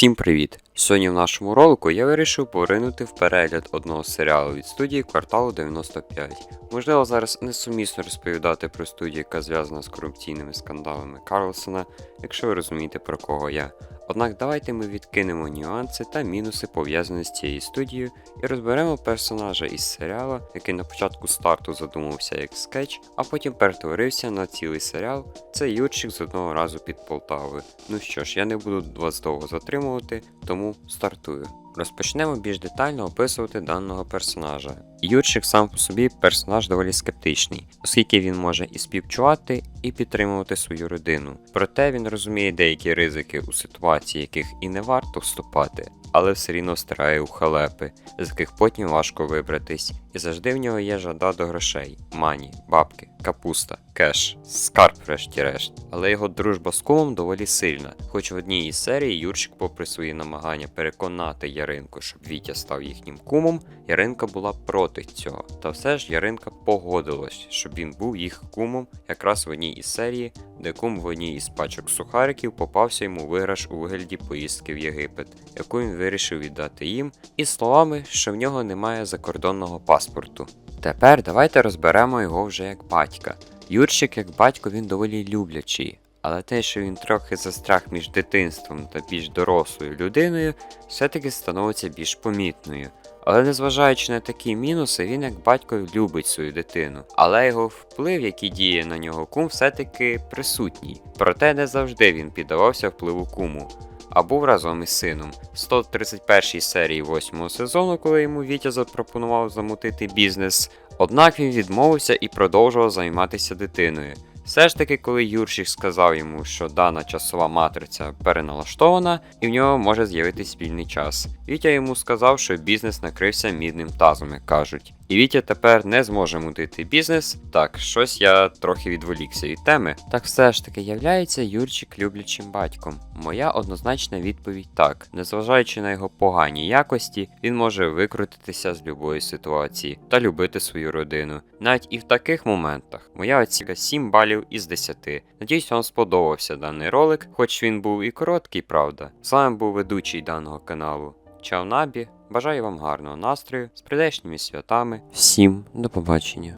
Всім привіт! Сьогодні в нашому ролику я вирішив поринути в перегляд одного серіалу від студії кварталу 95. Можливо, зараз несумісно розповідати про студію, яка зв'язана з корупційними скандалами Карлсона, якщо ви розумієте про кого я. Однак давайте ми відкинемо нюанси та мінуси пов'язані з цією студією і розберемо персонажа із серіала, який на початку старту задумався як скетч, а потім перетворився на цілий серіал. Це Юрчик з одного разу під Полтавою. Ну що ж, я не буду вас довго затримувати, тому стартую. Розпочнемо більш детально описувати даного персонажа. Юрчик сам по собі персонаж доволі скептичний, оскільки він може і співчувати, і підтримувати свою родину. Проте він розуміє деякі ризики у ситуації, яких і не варто вступати, але все рівно стирає у халепи, з яких потім важко вибратись, і завжди в нього є жада до грошей, мані, бабки, капуста, кеш, скарб, врешті-решт. Але його дружба з кумом доволі сильна, хоч в одній із серій Юрчик, попри свої намагання переконати Яринку, щоб Вітя став їхнім кумом, Яринка була проти цього. Та все ж Яринка погодилась, щоб він був їх кумом якраз в одній із серії, де кум в одній із пачок сухариків попався йому виграш у вигляді поїздки в Єгипет, яку він вирішив віддати їм, із словами, що в нього немає закордонного паспорту. Тепер давайте розберемо його вже як батька. Юрчик, як батько, він доволі люблячий, але те, що він трохи застряг між дитинством та більш дорослою людиною, все-таки становиться більш помітною. Але незважаючи на такі мінуси, він як батько любить свою дитину. Але його вплив, який діє на нього кум, все-таки присутній. Проте не завжди він піддавався впливу куму. А був разом із сином. В 131 серії 8 сезону, коли йому Вітя запропонував замутити бізнес, однак він відмовився і продовжував займатися дитиною. Все ж таки, коли Юрчик сказав йому, що дана часова матриця переналаштована і в нього може з'явитись вільний час. Вітя йому сказав, що бізнес накрився мідним тазом, як кажуть. І Вітя тепер не зможе мутити бізнес. Так, щось я трохи відволікся від теми. Так все ж таки являється Юрчик люблячим батьком. Моя однозначна відповідь так. Незважаючи на його погані якості, він може викрутитися з любої ситуації та любити свою родину. Навіть і в таких моментах моя оцінка 7 балів із 10. Надіюсь, вам сподобався даний ролик, хоч він був і короткий, правда. З вами був ведучий даного каналу. Чао Набі, бажаю вам гарного настрою з прийдешніми святами. Всім до побачення.